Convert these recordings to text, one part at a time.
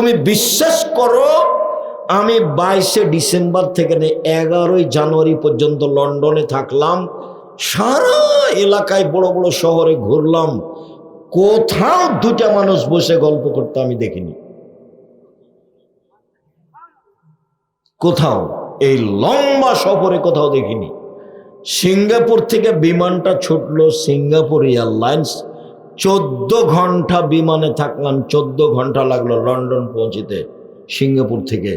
তুমি বিশ্বাস করো, আমি বাইশে ডিসেম্বর থেকে এগারোই জানুয়ারি পর্যন্ত লন্ডনে থাকলাম। সারা এলাকায় বড় বড় শহরে ঘুরলাম। কোথাও দুটা মানুষ বসে গল্প করতে আমি দেখিনি। কোথাও, এই লম্বা সফরে কোথাও দেখিনি। সিঙ্গাপুর থেকে বিমানটা ছুটলো সিঙ্গাপুর এয়ারলাইন্স। চোদ্দ ঘণ্টা বিমানে থাকলাম, চোদ্দ ঘণ্টা লাগল লন্ডন পৌঁছিতে, সিঙ্গাপুর থেকে।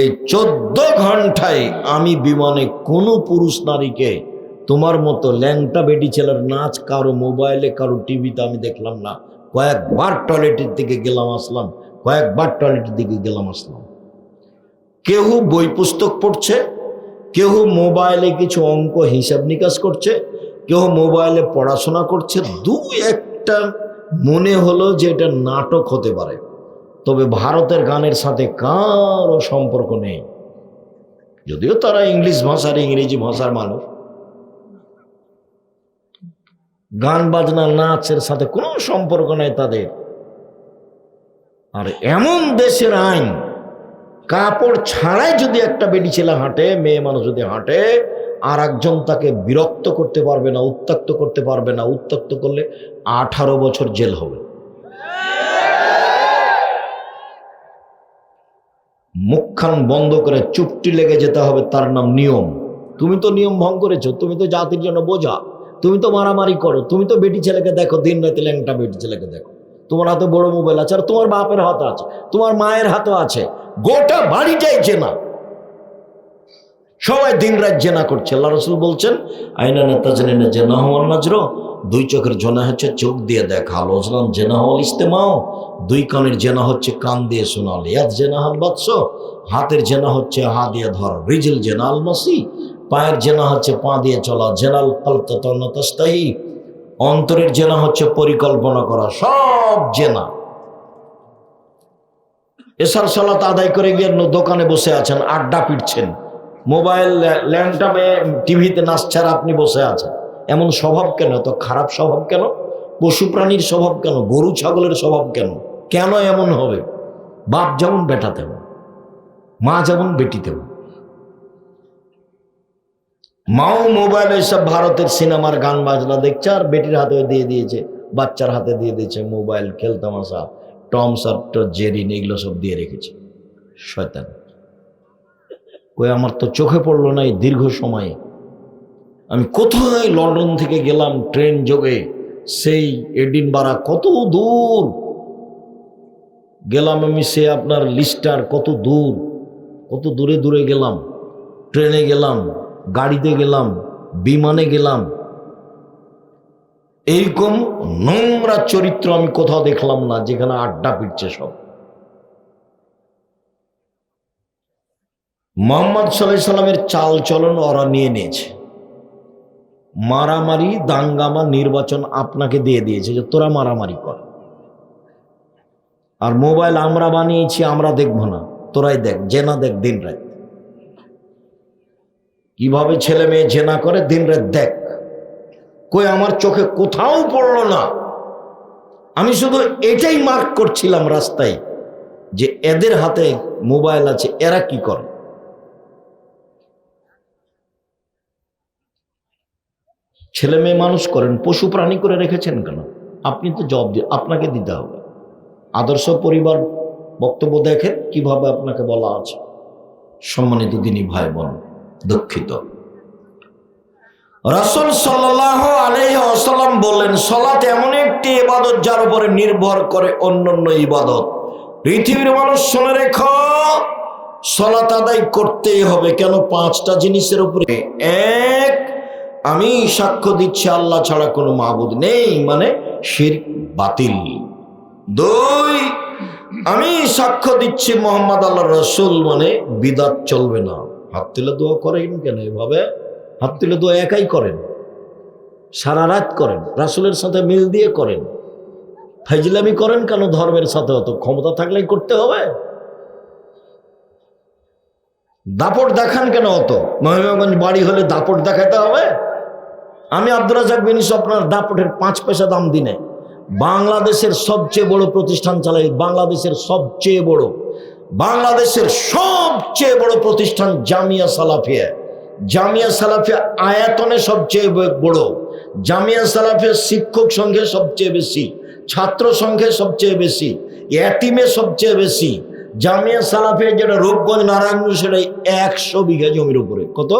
এই চোদ্দ ঘন্টায় আমি বিমানে কোনো পুরুষ নারীকে, তোমার মতো ল্যাংটা বেটি ছেলের নাচ, কারও মোবাইলে, কারও টিভিতে আমি দেখলাম না। কয়েকবার টয়লেটের দিকে গেলাম, আসলাম। কয়েকবার টয়লেটের দিকে গেলাম, আসলাম। কেউ বই পুস্তক পড়ছে, কেউ মোবাইলে কিছু অঙ্ক হিসাব নিকাশ করছে, কেউ মোবাইলে পড়াশোনা করছে দু একটা মনে হলো যে এটা নাটক হতে পারে। তবে ভারতের গানের সাথে কারও সম্পর্ক নেই। যদিও তারা ইংলিশ ভাষার ইংরেজি ভাষার মানুষ। গান, বাজনা, নাচের সাথে কোনো সম্পর্ক নেই তাদের। আর এমন দেশের আইন, কাপড় ছাড়াই যদি একটা বেটি ছেলে হাঁটে, মেয়ে মানুষ যদি হাঁটে আর একজন তাকে বিরক্ত করতে পারবে না উত্তক্ত করতে পারবে না। উত্তক্ত করলে আঠারো বছর জেল হবে। মুখখান বন্ধ করে চুপটি লেগে যেতে হবে, তার নাম নিয়ম। তুমি তো নিয়ম ভঙ্গ করেছ, তুমি তো জাতির জন্য বোঝা। তুমি তো মারামারি করো, তুমি তো বেটি ছেলেকে দেখো, দিন রাতে ল্যাংটা বেটি ছেলেকে দেখো। তোমার হাতে বড় মোবাইল আছে আর তোমার বাপের হাতে আছে, তোমার মায়ের হাতেও আছে। গোটা বাড়িটাই চেনা। সবাই দিন রাত জেনা করছে। আল্লাহ রসুল বলছেন, আইনা নেতা জেনে না জেনা হওয়ার নাজর। দুই চোখের জেনা হচ্ছে চোখ দিয়ে দেখা। লোজলাম জেনা হওয়াল ইস্তেমাও দুই কানের জেনা হচ্ছে কান দিয়ে শোনাল ইয়াদ জেনা হাল বাদশ। হাতের জেনা হচ্ছে হা দিয়ে ধর। রিজিল জেনা আল মাসি। পায়ের জেনা হচ্ছে পা দিয়ে চলা। জেনাল পালতাহি অন্তরের জেনা হচ্ছে পরিকল্পনা করা। সব জেনা। এসার সালাত আদায় করে গিয়ে দোকানে বসে আছেন, আড্ডা পিটছেন। মোবাইল ল্যান্ডটামে টিভিতে নাচছে আপনি বসে আছেন। এমন স্বভাব কেন? তো খারাপ স্বভাব কেন? পশু প্রাণীর স্বভাব কেন? গরু ছাগলের স্বভাব কেন? কেন এমন হবে? বাপ যেমন বেটা তেমন, মা যেমন বেটি তেমন। মাও মোবাইলে সব ভারতের সিনেমার গান বাজনা দেখছে আর বেটির হাতে দিয়ে দিয়েছে, বাচ্চার হাতে দিয়ে দিয়েছে মোবাইল, খেলতামাশা টমস আর জেরিন, এগুলো সব দিয়ে রেখেছে। শয়তান। কই আমার তো চোখে পড়ল না এই দীর্ঘ সময়ে। আমি কোথায় লন্ডন থেকে গেলাম ট্রেন যোগে? সেই এডিন বাড়া কত দূর? গেলাম আমি সে আপনার লিস্টার কত দূর? কত দূরে দূরে গেলাম? ট্রেনে গেলাম, গাড়িতে গেলাম, বিমানে গেলাম। এইরকম নোংরা চরিত্র আমি কোথাও দেখলাম না, যেখানে আড্ডা পিটছে সব। মোহাম্মদ সাল্লাহ সাল্লামের চাল চলন ওরা নিয়ে নিয়েছে। মারামারি, দাঙ্গামা নির্বাচন আপনাকে দিয়ে দিয়েছে যে তোরা মারামারি কর। আর মোবাইল আমরা বানিয়েছি, আমরা দেখব না, তোরাই দেখ জেনা দেখ দিন রাত। কীভাবে ছেলে মেয়ে জেনা করে দিন রাত দেখ। কই আমার চোখে কোথাও পড়ল না। আমি শুধু এটাই মার্ক করছিলাম রাস্তায় যে এদের হাতে মোবাইল আছে, এরা কি করে? ছেলে মেয়ে মানুষ করেন, পশু প্রাণী করে রেখেছেন কেন? আপনি তো জবাব দিয়ে, আপনাকে দিতে হবে। আদর্শ পরিবার বক্তব্য দেখেন, কীভাবে আপনাকে বলা আছে। সম্মানিত দিনী ভাই বোন দুঃখিত। রাসুল সাল্লাহ আলহাম বললেন, সলাত এমন একটি ইবাদত যার উপরে নির্ভর করে অন্যান্য ইবাদত। পৃথিবীর মানুষ শুনে রেখ, সলাত আদায় করতেই হবে। কেন? পাঁচটা জিনিসের উপরে। এক আমি সাক্ষ্য দিচ্ছি, আল্লাহ ছাড়া কোনো মাহবুদ নেই মানে শির বাতিল। দুই, আমি সাক্ষ্য দিচ্ছি মোহাম্মদ আল্লাহ রসুল মানে বিদাত চলবে না। হাত তুলে দোয়া করেন কেন এভাবে? হাত তুলে দোয়া একাই করেন। সারা রাত করেন, রাসুলের সাথে মিল দিয়ে করেন। ফাইজলামি করেন কেন ধর্মের সাথে? অত ক্ষমতা থাকলেই করতে হবে। দাপট দেখান কেন অত? মহিমাগঞ্জ বাড়ি হলে দাপট দেখাতে হবে? আমি আব্দুল রাজাক বিনিস আপনার দাপটের পাঁচ পয়সা দাম দিনে। বাংলাদেশের সবচেয়ে বড় প্রতিষ্ঠান চালাই বাংলাদেশের সবচেয়ে বড়, বাংলাদেশের সবচেয়ে বড় প্রতিষ্ঠান জামিয়া সালাফিয়া। জামিয়া সালাফিয়া আয়াতনে সবচেয়ে বড়। জামিয়া সালাফিয়া শিক্ষক সংখ্যা সবচেয়ে বেশি, ছাত্র সংখ্যা সবচেয়ে বেশি এতিমে সবচেয়ে বেশি। জামিয়া সালাফিয়া যেটা রূপগঞ্জ, নারায়ণগঞ্জ, সেটা একশো বিঘা জমির উপরে। কত?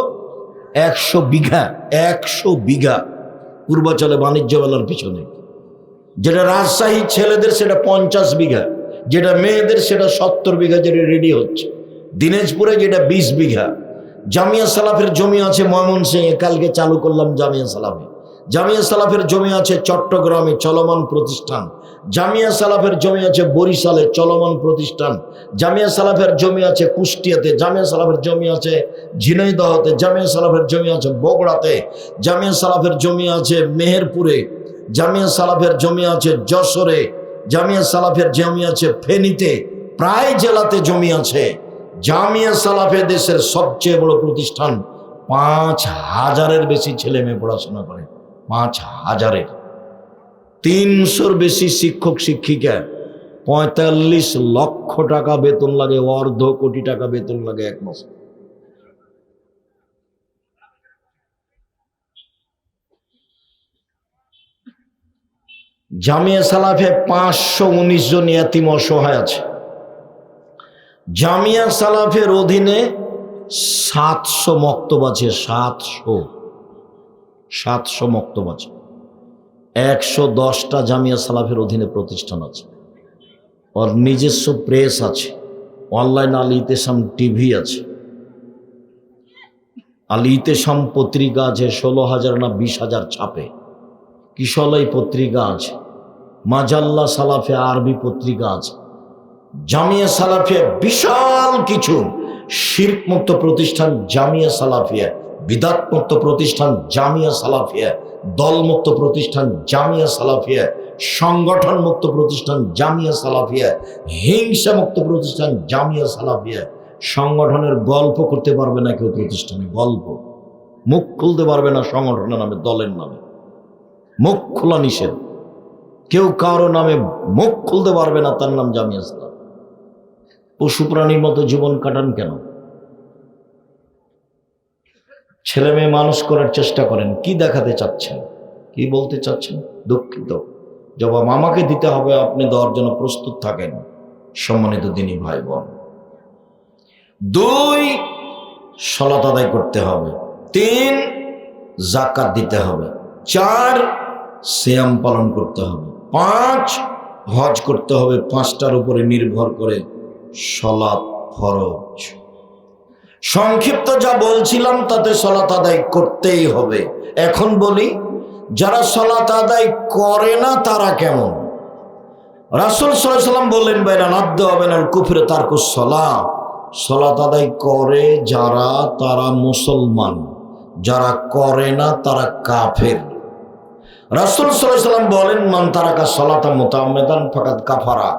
একশো বিঘা একশো বিঘা পূর্বাচলে বাণিজ্য মেলার পিছনে। যেটা রাজশাহী ছেলেদের সেটা পঞ্চাশ বিঘা, যেটা মেয়েদের সেটা সত্তর বিঘা যেটা রেডি হচ্ছে। দিনাজপুরে যেটা বিশ বিঘা, জামিয়া সালাফের জমি আছে ময়মনসিংহে, কালকে চালু করলাম জামিয়া সালাফে। জামিয়া সালাফের জমি আছে চট্টগ্রামে চলমান প্রতিষ্ঠান জামিয়া সালাফের জমি আছে বরিশালে চলমান প্রতিষ্ঠান। জামিয়া সালাফের জমি আছে কুষ্টিয়াতে, জামিয়া সালাফের জমি আছে ঝিনাইদহতে, জামিয়া সালাফের জমি আছে বগড়াতে, জামিয়া সালাফের জমি আছে মেহেরপুরে, জামিয়া সালাফের জমি আছে যশোরে, জামিয়া সালাফের জমি আছে ফেনীতে, প্রায় জেলাতে জমি আছে। জামিয়া সালাফে দেশের সবচেয়ে বড় প্রতিষ্ঠান পাঁচ হাজারের বেশি ছেলে মেয়ে পড়াশোনা করে, পাঁচ হাজারের। তিনশোর বেশি শিক্ষক, শিক্ষিকা, পঁয়তাল্লিশ লক্ষ টাকা বেতন লাগে, অর্ধ কোটি টাকা বেতন লাগে এক মাসে। জামিয়া সালাফে পাঁচশো উনিশ জন ইয়াতিম অসহায় আছে। জামিয়া সালাফের অধীনে সাতশো মক্তব আছে, সাতশো সাতশো মক্তব আছে। একশো দশটা জামিয়া সালাফের অধীনে প্রতিষ্ঠান আছে। ওর নিজস্ব প্রেস আছে, অনলাইন আল ইতেসাম টিভি আছে। আল ইতেসাম পত্রিকা আছে ষোলো হাজার না বিশ হাজার ছাপে। কিশলাই পত্রিকা আছে, মাজাল্লা সালাফে আরবি পত্রিকা আছে। জামিয়া সালাফিয়া বিশাল কিছু। শিরকমুক্ত প্রতিষ্ঠান জামিয়া সালাফিয়া, বিদাতমুক্ত প্রতিষ্ঠান জামিয়া সালাফিয়া। দলমুক্ত প্রতিষ্ঠান জামিয়া সালাফিয়া সংগঠন মুক্ত প্রতিষ্ঠান জামিয়া সালাফিয়া হিংসা মুক্ত প্রতিষ্ঠান জামিয়া সালাফিয়া। সংগঠনের গল্প করতে পারবে না কেউ প্রতিষ্ঠানে, গল্প। মুখ খুলতে পারবে না সংগঠনের নামে, দলের নামে। মুখ খোলা নিষেধ। কেউ কারও নামে মুখ খুলতে পারবে না, তার নাম জামিয়া সালাফ পশু প্রাণীর মতো জীবন কাটান কেন? ছেলে মেয়ে মানুষ করার চেষ্টা করেন, কি দেখাতে চাচ্ছেন? কি বলতে চাচ্ছেন? দুঃখিত। জবাব আমাকে দিতে হবে, আপনি দেওয়ার জন্য প্রস্তুত থাকেন, সম্মানিত দিনী ভাই বোন দুই সলাত আদায় করতে হবে। তিন জাকাত দিতে হবে। চার শ্যাম পালন করতে হবে। পাঁচ, হজ করতে হবে। পাঁচটার উপরে নির্ভর করে সলাৎ ফরজ। সংক্ষিপ্ত যা বলছিলাম, তাতে সলাত আদায় করতেই হবে। এখন বলি, যারা সলাত আদায় করে না, তারা কেমন? রাসুল সাল্লাম বললেন নাদ্য হবে না, কুফরে তার সলা সলাত আদায় করে যারা, তারা মুসলমান। যারা করে না, তারা কাফের। রাসুল সাল্লাম বলেন, মান তারাকা সলাতা মোতামেদান ফাকাত কাফারা।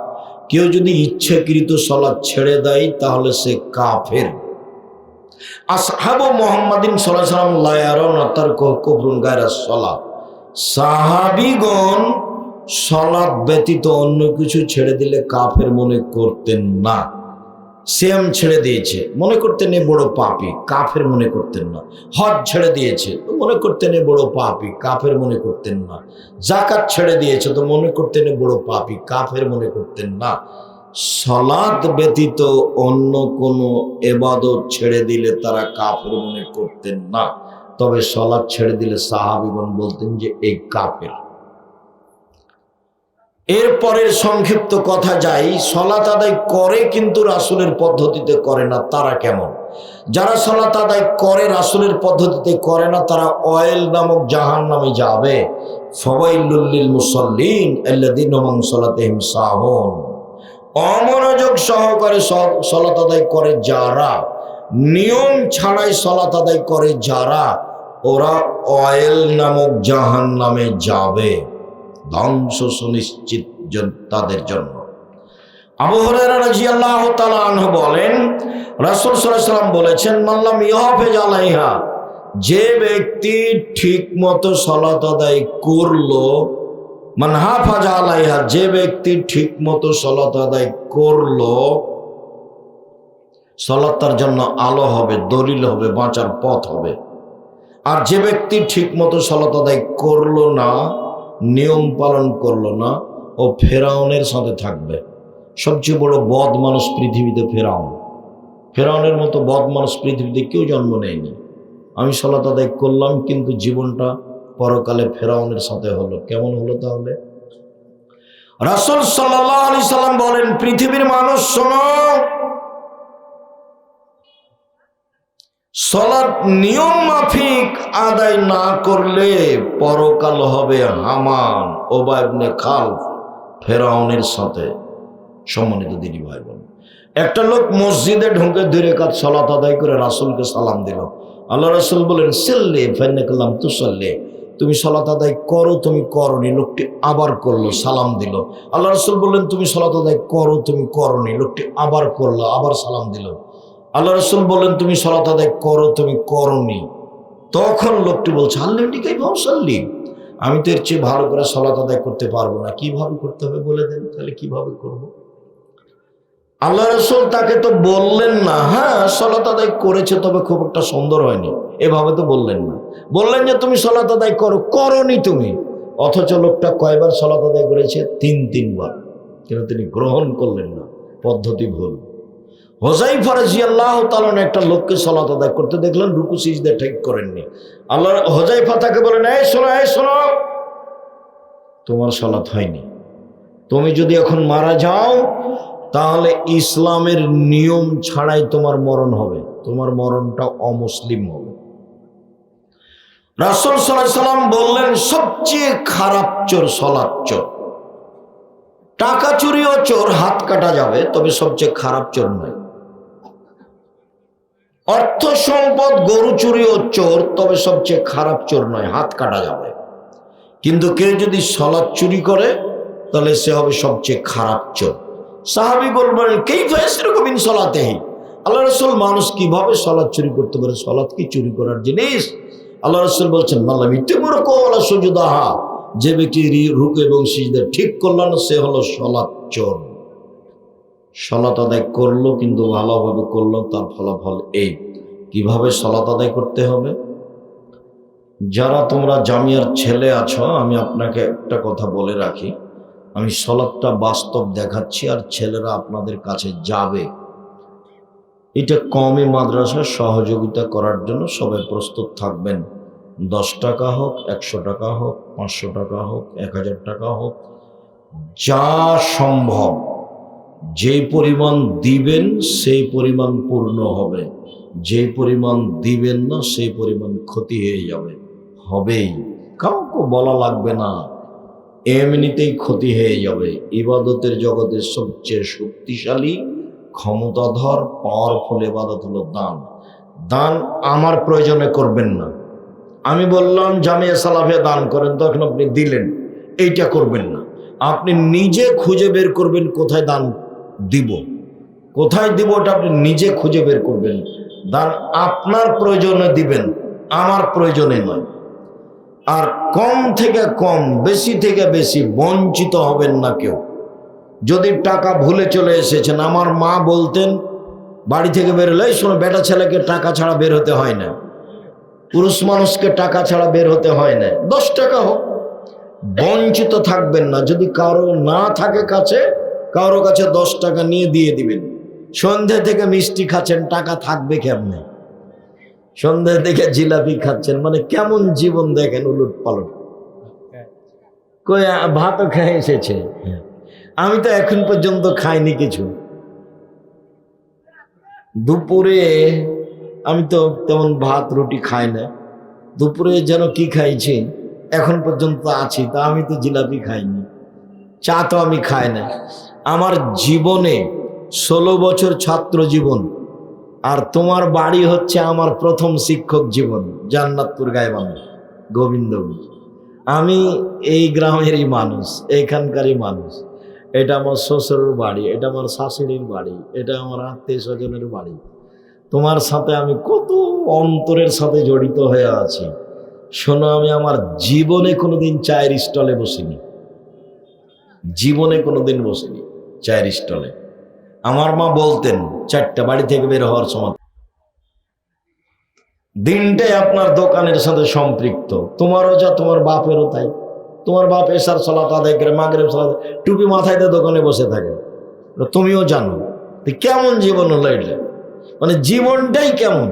কেউ যদি ইচ্ছাকৃত সলাৎ ছেড়ে দেয়, তাহলে সে কাফের। আসহাবু মোহাম্মদিন সাল্লাম লায়ারন তার কবরুন সলা সাহাবিগণ সলাৎ ব্যতীত অন্য কিছু ছেড়ে দিলে কাফের মনে করতেন না। শ্যাম ছেড়ে দিয়েছে, মনে করতেন বড় পাপি, কাফের মনে করতেন না। হজ ছেড়ে দিয়েছে, তো মনে করতেন বড় পাপি, কাফের মনে করতেন না। জাকাত ছেড়ে দিয়েছে, তো মনে করতেন বড় পাপি, কাফের মনে করতেন না। সলাদ ব্যতীত অন্য কোনো এবাদত ছেড়ে দিলে তারা কাফের মনে করতেন না। তবে সলাদ ছেড়ে দিলে সাহাবিগণ বলতেন যে, এই কাফের। এরপরের সংক্ষিপ্ত কথা যাই, সলাত আদায় করে কিন্তু রাসুলের পদ্ধতিতে করে না, তারা কেমন? যারা সলাত আদায় করে রাসুলের পদ্ধতিতে করে না, তারা অয়েল নামক জাহান নামে যাবে ফবাইলুল্লিল মুসল্লিন আল্লাদিন সলাতেহিম সাহন। অমনোযোগ সহকারে সলাত আদায় করে যারা, নিয়ম ছাড়াই সলাত আদায় করে যারা, ওরা অয়েল নামক জাহান নামে যাবে। ধ্বংস সুনিশ্চিত তাদের জন্য। বলেন, রাসূল বলেছেন যে ব্যক্তি ঠিক মতো সলাত আদায় করল মানহা ফাজা আলাইহা, যে ব্যক্তি ঠিক মতো সলাত আদায় করল, সলাত তার জন্য আলো হবে, দলিল হবে, বাঁচার পথ হবে। আর যে ব্যক্তি ঠিক মতো সলাত আদায় করল না, নিয়ম পালন করল না, ও ফেরাউনের সাথে থাকবে। সবচেয়ে বড় বদ মানুষ পৃথিবীতে ফেরাউন। ফেরাউনের মতো বদ মানুষ পৃথিবীতে কেউ জন্ম নেয়নি। আমি সলাত আদায় করলাম, কিন্তু জীবনটা পরকালে ফেরাউনের সাথে হলো। কেমন হলো তাহলে? রাসুল সাল্লাম বলেন, পৃথিবীর মানুষ, শোনো নিয়ম মাফিক আদায় না করলে পরকাল হবে হামান ওবায়বনে খাল ফেরাউনের সাথে। সম্মানিত দিদি ভাই বোন একটা লোক মসজিদে ঢুকে ধীরে কাজ সলাত আদায় করে রাসুলকে সালাম দিল। আল্লাহ রাসুল বলেন, সেল্লে ফেন্নে করলাম তু সল্লে তুমি সলাত আদায় করো, তুমি করনি। লোকটি আবার করল, সালাম দিল। আল্লাহ রসুল বললেন, তুমি সলাত আদায় করো, তুমি করনি। লোকটি আবার করল, আবার সালাম দিল। আল্লাহ রসুল বললেন, তুমি সলাত আদায় করো, তুমি করনি। তখন লোকটি বলছে, আল্লাহ টিকাই ভাবসাল্লি আমি তো এর চেয়ে ভালো করে সলাত আদায় করতে পারব না। কীভাবে করতে হবে বলে দেন? তাহলে কীভাবে করব। আল্লাহ রসুল তাকে তো বললেন না। হ্যাঁ সলাত আদায় করেছে, তবে খুব একটা সুন্দর হয়নি। এভাবে তো বললেন না। বললেন যে, তুমি সলাত আদায় করো, করনি তুমি? অথচ লোকটা কয়বার সলাত আদায় করেছে? তিন, তিনবার। কিন্তু তিনি গ্রহণ করলেন না। পদ্ধতি ভুল। হোজাই ফরাজি আল্লাহ তালন একটা লোককে সলাত আদায় করতে দেখলেন, রুকু সিজদে ঠিক করেননি। আল্লাহ হোজাইফা তাকে বলেন এই শোনো এই শোনো, তোমার সলাত হয়নি। তুমি যদি এখন মারা যাও তাহলে ইসলামের নিয়ম ছাড়াই তোমার মরণ হবে। তোমার মরণটা অমুসলিম হবে। রাসুল সাল্লাম বললেন, সবচেয়ে খারাপ চোর সলাদ চোর। টাকা চুরিও চোর হাত কাটা যাবে, তবে সবচেয়ে খারাপ চোর নয়। অর্থ সম্পদ, গরু চুরিও চোর, তবে সবচেয়ে খারাপ চোর নয়, হাত কাটা যাবে। কিন্তু কেউ যদি সলাদ চুরি করে, তাহলে সে হবে সবচেয়ে খারাপ চোর। সাহাবি বলবেন কেই ফেসরকমিন সলাতেহি? আল্লাহ রসুল, মানুষ কীভাবে সলাদ চুরি করতে পারে? সলাদ কি চুরি করার জিনিস? আল্লাহ রসুল বলছেন মাল্লা মিথ্যে মনে কোলা সুজুদাহা, যে ব্যক্তি রুক এবং সিজদা ঠিক করল না, সে হলো সলাৎ চোর। সলাত আদায় করল, কিন্তু ভালোভাবে করল, তার ফলাফল এই। কীভাবে সলাত আদায় করতে হবে? যারা তোমরা জামিয়ার ছেলে আছো, আমি আপনাকে একটা কথা বলে রাখি। আমি সলাদটা বাস্তব দেখাচ্ছি আর ছেলেরা আপনাদের কাছে যাবে। এটা কমই মাদ্রাসা সহযোগিতা করার জন্য সবাই প্রস্তুত থাকবেন। দশ টাকা হোক, একশো টাকা হোক, পাঁচশো টাকা হোক, এক হাজার টাকা হোক, যা সম্ভব। যে পরিমাণ দিবেন, সেই পরিমাণ পূর্ণ হবে। যে পরিমাণ দিবেন না, সেই পরিমাণ ক্ষতি হয়ে যাবে। হবেই। কাউকে বলা লাগবে না। এমনিতেই ক্ষতি হয়ে যাবে। ইবাদতের জগতের সবচেয়ে শক্তিশালী, ক্ষমতাধর পাওয়ারফুল ইবাদত হলো দান। দান আমার প্রয়োজনে করবেন না। আমি বললাম, জামিয়া সালাফে দান করেন। তখন আপনি দিলেন। এইটা করবেন না। আপনি নিজে খুঁজে বের করবেন কোথায় দান দিব। কোথায় দিব ওটা আপনি নিজে খুঁজে বের করবেন। দান আপনার প্রয়োজনে দিবেন, আমার প্রয়োজনে নয়। আর কম থেকে কম, বেশি থেকে বেশি বঞ্চিত হবেন না কেউ। যদি টাকা ভুলে চলে এসেছেন, আমার মা বলতেন, বাড়ি থেকে বেরোলে শোনো, বেটা ছেলেকে টাকা ছাড়া বের হতে হয় না। পুরুষ মানুষকে টাকা ছাড়া বের হতে হয় না। দশ টাকা হোক। বঞ্চিত থাকবেন না। যদি কারও না থাকে কাছে, কারও কাছে দশ টাকা নিয়ে দিয়ে দিবেন। সন্ধে থেকে মিষ্টি খাচ্ছেন, টাকা থাকবে কেমনে? সন্ধ্যা থেকে জিলাপি খাচ্ছেন মানে কেমন জীবন দেখেন উলট কই ভাতও খেয়ে এসেছে। আমি তো এখন পর্যন্ত খাইনি কিছু। দুপুরে আমি তো তেমন ভাত, রুটি খাই না। দুপুরে যেন কি খাইছি, এখন পর্যন্ত আছি, তা আমি তো জিলাপি খাইনি। চা তো আমি খাই না। আমার জীবনে ষোলো বছর ছাত্র জীবন আর তোমার বাড়ি হচ্ছে আমার প্রথম শিক্ষক জীবন, জান্নাতপুর গায়বান গোবিন্দগঞ্জ আমি এই গ্রামেরই মানুষ এইখানকারই মানুষ। এটা আমার শ্বশুরের বাড়ি, এটা আমার শাশুড়ির বাড়ি, এটা আমার আত্মীয় স্বজনের বাড়ি। তোমার সাথে আমি কত অন্তরের সাথে জড়িত হয়ে আছি। শোনো, আমি আমার জীবনে কোনোদিন চায়ের স্টলে বসিনি। জীবনে কোনোদিন বসিনি চায়ের স্টলে। আমার মা বলতেন, চারটা বাড়ি থেকে বের হওয়ার সময় দিনটাই আপনার দোকানের সাথে সম্পৃক্ত। তোমারও যা, তোমার বাপেরও তাই। তোমার বাপ এসার সলাত আদায় করে মাগরেব সলাত টুপি মাথায় দিয়ে দোকানে বসে থাকে। তুমিও জানো কেমন জীবন হলো এটা মানে জীবনটাই কেমন?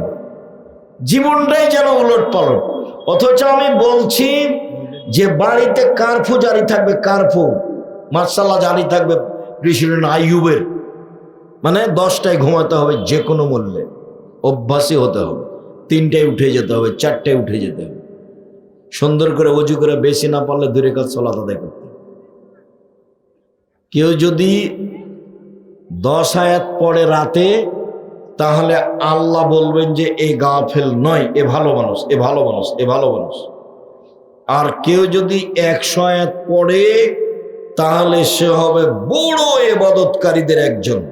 জীবনটাই যেন উলট পালট অথচ আমি বলছি যে বাড়িতে কারফু জারি থাকবে, কারফু। মার্শাল্লাহ জারি থাকবে প্রেসিডেন্ট আইয়ুবের। মানে দশটায় ঘুমাতে হবে যে কোনো মূল্যে। অভ্যাসী হতে হবে। তিনটায় উঠে যেতে হবে, চারটায় উঠে যেতে হবে। সুন্দর করে অজু করে বেশি না পারলে দূরে কাজ চলাতে আদায় করতে। কেউ যদি দশ আয়াত পড়ে রাতে, তাহলে আল্লাহ বলবেন যে, এ গাফেল নয়, এ ভালো মানুষ, এ ভালো মানুষ, এ ভালো মানুষ। আর কেউ যদি একশো আয়াত পড়ে, তাহলে সে হবে বড় এবাদতকারীদের একজন।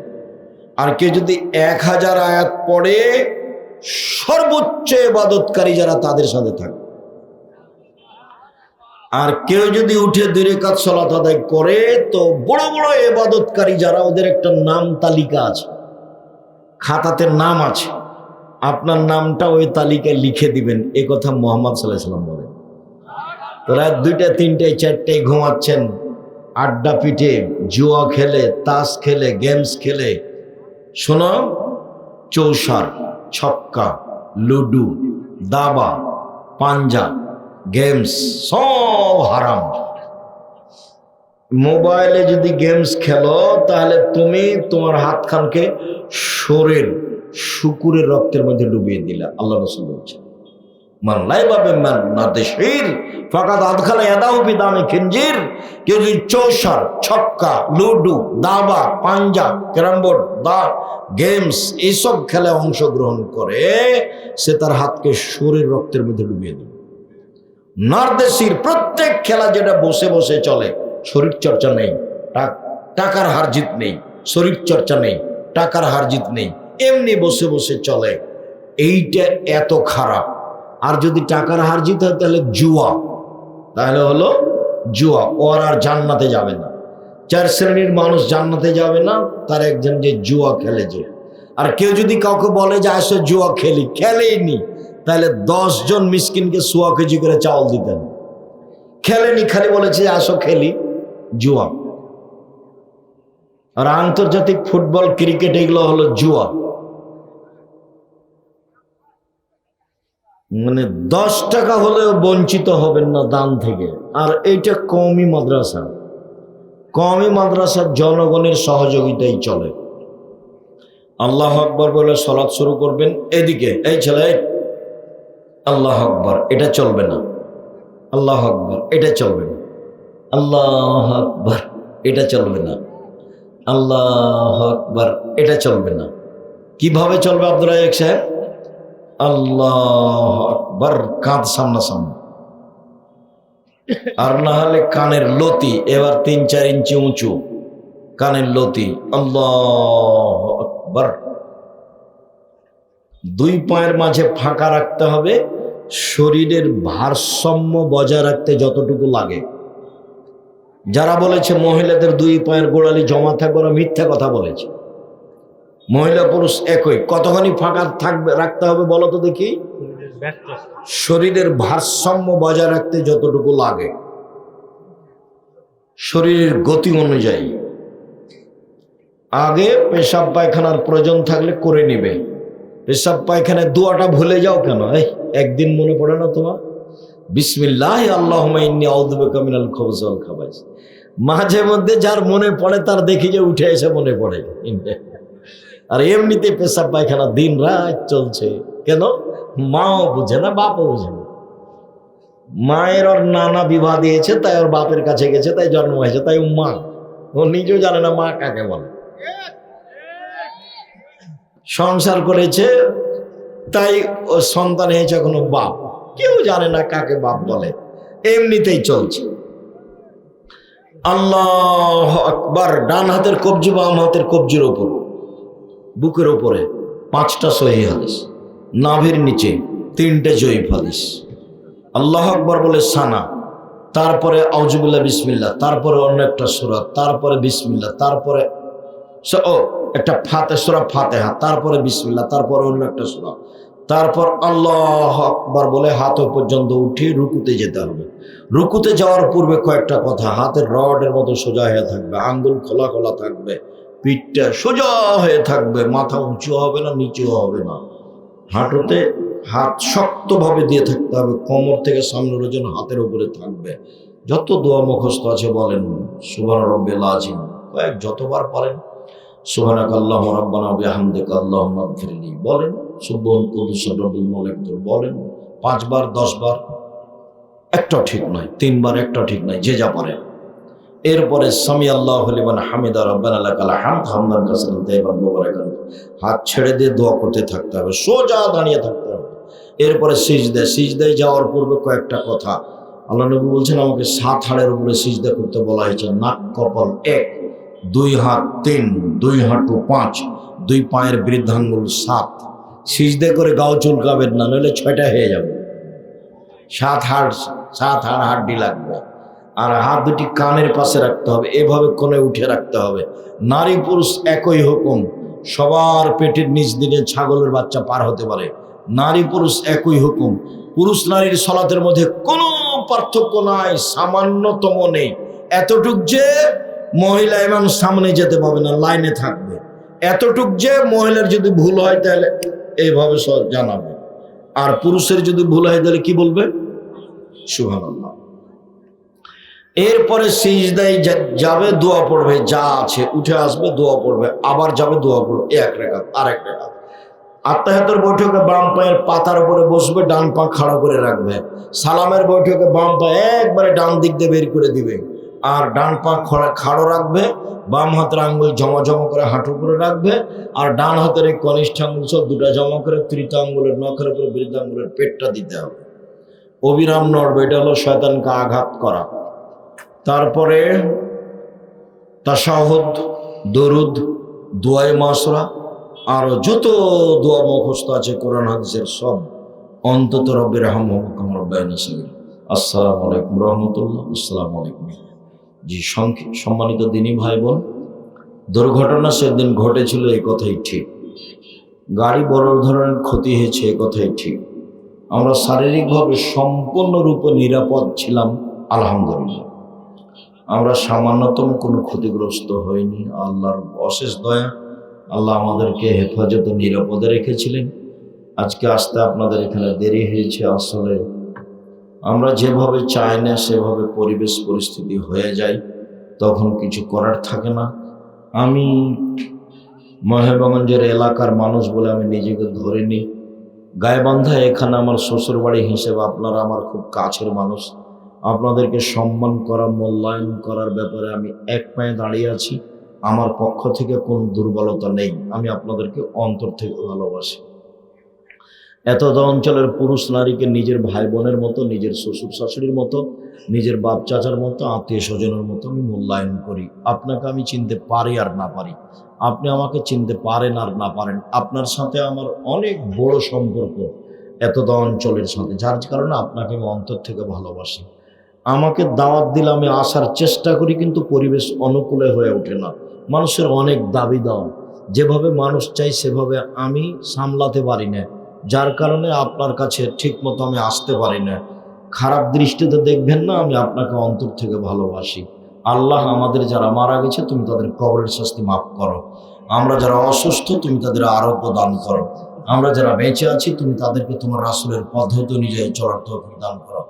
আর কেউ যদি এক হাজার আয়াত পড়ে, সর্বোচ্চ এবাদতকারী যারা তাদের সাথে থাকে। আর কেউ যদি উঠে দূরে কাজ সলাত আদায় করে, তো বড় বড় এবাদতকারী যারা, ওদের একটা নাম তালিকা আছে। খাতাতে নাম আছে। আপনার নামটা ওই তালিকায় লিখে দিবেন। এ কথা মোহাম্মদ সাল্লাহ সাল্লাম বলেন। দুইটা তিনটায়, চারটায় ঘুমাচ্ছেন। আড্ডা পিঠে জুয়া খেলে, তাস খেলে, গেমস খেলে শোনো, চৌসার, ছক্কা, লুডু, দাবা, পাঞ্জা, গেমস, সব হারাম। মোবাইলে যদি গেমস খেলো, তাহলে তুমি তোমার হাত খানকে শরীর, শুকুরের রক্তের মধ্যে ডুবিয়ে দিলে, আল্লাহ রসুল বলছে চৌসার, ছক্কা, লুডু, দাবা, পাঞ্জা ক্যারাম বোর্ড দা, গেমস এইসব খেলায় অংশগ্রহণ করে, সে তার হাতকে শরীর রক্তের মধ্যে ডুবিয়ে দেবে। নর্দেশির প্রত্যেক খেলা যেটা বসে বসে চলে, শরীর চর্চা নেই, টাক- টাকার হারজিত নেই, শরীর চর্চা নেই, টাকার হারজিত নেই, এমনি বসে বসে চলে। এইটা এত খারাপ। আর যদি টাকার হারজিত হয় তাহলে জুয়া। তাহলে হলো জুয়া। ওর আর জান্নাতে যাবে না। চার শ্রেণির মানুষ জান্নাতে যাবে না, তার একজন যে জুয়া খেলে যে। আর কেউ যদি কাউকে বলে যে আসো জুয়া খেলি। খেলেই নি। তাহলে জন মিসকিনকে সোয়া কেজি করে চাউল দিতেন খেলেনি খালি বলেছে আসো খেলি। জুয়া। আর আন্তর্জাতিক ফুটবল, ক্রিকেট, এগুলো হলো জুয়া। মানে দশ টাকা হলেও বঞ্চিত হবেন না দান থেকে। আর এইটা কমই মাদ্রাসা। কমই মাদ্রাসার জনগণের সহযোগিতাই চলে। আল্লাহ আকবর বলে সলাৎ শুরু করবেন, এদিকে, এই ছেলে আল্লাহ আকবর, এটা চলবে না। আল্লাহ আকবর, এটা চলবে না। আল্লাহ আকবর, এটা চলবে না। আল্লাহ আকবর, এটা চলবে না। কীভাবে চলবে আব্দুল সাহেব? আল্লাহ আকবর কাঁধ সামনাসামনি। আর না হলে কানের লতি, এবার তিন চার ইঞ্চি উঁচু। কানের লতি, আল্লাহ আকবর। দুই পায়ের মাঝে ফাঁকা রাখতে হবে, শরীরের ভারসাম্য বজায় রাখতে যতটুকু লাগে। যারা বলেছে মহিলাদের দুই পায়ের গোড়ালি জমা থাকবে, ওরা মিথ্যা কথা বলেছে। মহিলা পুরুষ একই। কতখানি ফাঁকা থাকবে, রাখতে হবে বলো তো দেখি? শরীরের ভারসাম্য বজায় রাখতে যতটুকু লাগে। শরীরের গতি অনুযায়ী। আগে পেশাব পায়খানার প্রয়োজন থাকলে করে নিবে। পেশাব পায়খানায় দুয়াটা ভুলে যাও কেন? এই, একদিন মনে পড়ে না তোমার? বিসমিল্লাহ আল্লাহ মিনাল খবজল খাবাইস। মাঝে মধ্যে যার মনে পড়ে তার দেখি যে উঠে এসে মনে পড়ে। আর এমনিতে পেশাব পায়খানা দিন রাত চলছে। কেন? মাও বুঝে না, বাপও বুঝে না। মায়ের ওর নানা বিবাহ দিয়েছে, তাই ওর বাপের কাছে গেছে, তাই জন্ম হয়েছে, তাই মা। ও নিজেও জানে না মা কাকে বলে। সংসার করেছে, তাই ও সন্তান হয়েছে কোনো বাপ। কেউ জানে না কাকে বাপ বলে। এমনিতেই চলছে। আল্লাহ আকবার, ডান হাতের কবজি, বাম হাতের কবজির ওপর বুকের ওপরে পাঁচটা সহি হাদিস, নাভির নিচে তিনটে জয়ীফ হাদিস। আল্লাহ আকবর বলে, সানা, তারপরে আউজুবিল্লাহ বিসমিল্লা তারপরে অন্য একটা সুরা, তারপরে বিসমিল্লা তারপরে ও, একটা ফাতে, সুরা ফাতেহা, তারপরে বিসমিল্লা তারপরে অন্য একটা সুরা। তারপর আল্লাহ আকবার বলে, হাত পর্যন্ত উঠে রুকুতে যেতে হবে। রুকুতে যাওয়ার পূর্বে কয়েকটা কথা, হাতের রডের মতো সোজা হয়ে থাকবে, আঙ্গুল খোলা খোলা থাকবে। পিঠটা সোজা হয়ে থাকবে, মাথা উঁচু হবে না নিচু হবে না। হাঁটুতে হাত শক্তভাবে দিয়ে থাকতে হবে, কোমর থেকে সামনের ওজন হাতের উপরে থাকবে। যত দোয়া মুখস্থ আছে বলেন সুবান রব্বিল আজিম কয়েক যতবার পারেন, সুবহানাক আল্লাহ রাব্বানা বিহামদিকা আল্লাহুম্মা গফিরলি। বলেন সুবহান কুদুস রব্বুল মালিক বলেন, পাঁচবার, দশবার একটাও ঠিক নয় তিনবার একটাও ঠিক নয় যে যা পারে এরপরে সামি আল্লাহ লিমান হামিদা, রব্বানা লাকাল হামদ হামদান মুবারাকান। হাত ছেড়ে দিয়ে দোয়া করতে থাকতে হবে, সোজা দাঁড়িয়ে থাকতে হবে। এরপরে সিজদে সিজদায় যাওয়ার পূর্বে কয়েকটা কথা। আল্লাহ নবী বলছেন, আমাকে সাত হাড়ের উপরে সিজদা করতে বলা হয়েছে। নাক, কপাল এক, দুই হাত তিন, দুই হাঁটু পাঁচ, দুই পায়ের বৃদ্ধাঙ্গুল সাত। সিজদে করে গাও চুলকাবেন না, নইলে ছয়টা হয়ে যাবে। সাত হাড় সাত হাড় হাড্ডি লাগবে। আর হাত দুটি কানের পাশে রাখতে হবে। এভাবে কোণে উঠে রাখতে হবে। নারী পুরুষ একই হুকুম। সবার পেটের নিচ দিনে ছাগলের বাচ্চা পার হতে পারে। নারী পুরুষ একই হুকুম। পুরুষ নারীর সলাতের মধ্যে কোনো পার্থক্য নাই, সামান্যতম নেই। এতটুক যে মহিলা এবং সামনে যেতে পাবে না, লাইনে থাকবে। এতটুক যে মহিলার যদি ভুল হয় তাহলে এইভাবে জানাবে। আর পুরুষের যদি ভুল হয় তাহলে কি বলবে? সুবহানাল্লাহ। এরপরে সিজদাই যাবে, দোয়া পড়বে, যা আছে, উঠে আসবে, দোয়া পড়বে, আবার যাবে, দোয়া পড়বে, এক রেখাত আর এক রেখাত। আত্মাহাতের বৈঠকে বাম পায়ের পাতার উপরে বসবে, ডান পা খাড়া করে রাখবে। সালামের বৈঠকে বাম পা একবারে ডান দিক দিয়ে বের করে দিবে। আর ডান পা খাড়ো রাখবে, বাম হাতের আঙ্গুল জমা জমা করে হাঁটু করে রাখবে, আর ডান হাতের এই কনিষ্ঠ আঙ্গুল সব দুটা জমা করে তৃতীয় আঙ্গুলের নখের উপরে বৃদ্ধ আঙ্গুলের পেটটা দিতে হবে। অবিরাম নড়বে, এটা হলো শয়তানকে আঘাত করা। তারপরে তাসাহদ দরুদ দোয়াই মাসরা আরও যত দোয়া মুখস্থ আছে, কোরআন, হাদিসের সব অন্তত রব্বের রব্বায়না আসসালামু আলাইকুম রহমতুল্লাহ, আসসালামু আলাইকুম। জি সম্মানিত দিনী ভাই বোন দুর্ঘটনা সেদিন ঘটেছিল এই কথাই ঠিক। গাড়ি বড় ধরনের ক্ষতি হয়েছে, এ কথাই ঠিক। আমরা শারীরিকভাবে সম্পূর্ণরূপে নিরাপদ ছিলাম, আলহামদুলিল্লাহ। আমরা সামান্যতম কোনো ক্ষতিগ্রস্ত হইনি। আল্লাহর অশেষ দয়া, আল্লাহ আমাদেরকে হেফাজতে নিরাপদে রেখেছিলেন। আজকে আসতে আপনাদের এখানে দেরি হয়েছে আসলে। আমরা যেভাবে চাই না, সেভাবে পরিবেশ পরিস্থিতি হয়ে যায়, তখন কিছু করার থাকে না। আমি মহেবগঞ্জের এলাকার মানুষ বলে আমি নিজেকে ধরে নিই গায়েবান্ধা এখানে আমার শ্বশুরবাড়ি হিসেবে আপনারা আমার খুব কাছের মানুষ। আপনাদেরকে সম্মান করা, মূল্যায়ন করার ব্যাপারে আমি এক পায়ে দাঁড়িয়ে আছি। আমার পক্ষ থেকে কোনো দুর্বলতা নেই। আমি আপনাদেরকে অন্তর থেকে ভালোবাসি। এত অঞ্চলের পুরুষ নারীকে নিজের ভাই বোনের মতো, নিজের শ্বশুর শাশুড়ির মতো, নিজের বাপ চাচার মতো, আত্মীয় স্বজনের মতো আমি মূল্যায়ন করি। আপনাকে আমি চিনতে পারি আর না পারি। আপনি আমাকে চিনতে পারেন আর না পারেন। আপনার সাথে আমার অনেক বড় সম্পর্ক এতদ অঞ্চলের সাথে, যার কারণে আপনাকে আমি অন্তর থেকে ভালোবাসি। আমাকে দাওয়াত দিলে আমি আসার চেষ্টা করি, কিন্তু পরিবেশ অনুকূলে হয়ে ওঠে না। মানুষের অনেক দাবি দাও যেভাবে মানুষ চাই সেভাবে আমি সামলাতে পারি না। যার কারণে আপনার কাছে ঠিক মতো আমি আসতে পারি না। খারাপ দৃষ্টিতে দেখবেন না, আমি আপনাকে অন্তর থেকে ভালোবাসি। আল্লাহ আমাদের যারা মারা গেছে, তুমি তাদের কবরের শাস্তি মাফ করো। আমরা যারা অসুস্থ, তুমি তাদের আরোগ্য দান করো। আমরা যারা বেঁচে আছি, তুমি তাদেরকে তোমার রাসুলের পদ্ধতি অনুযায়ী তৌফিক দান করো।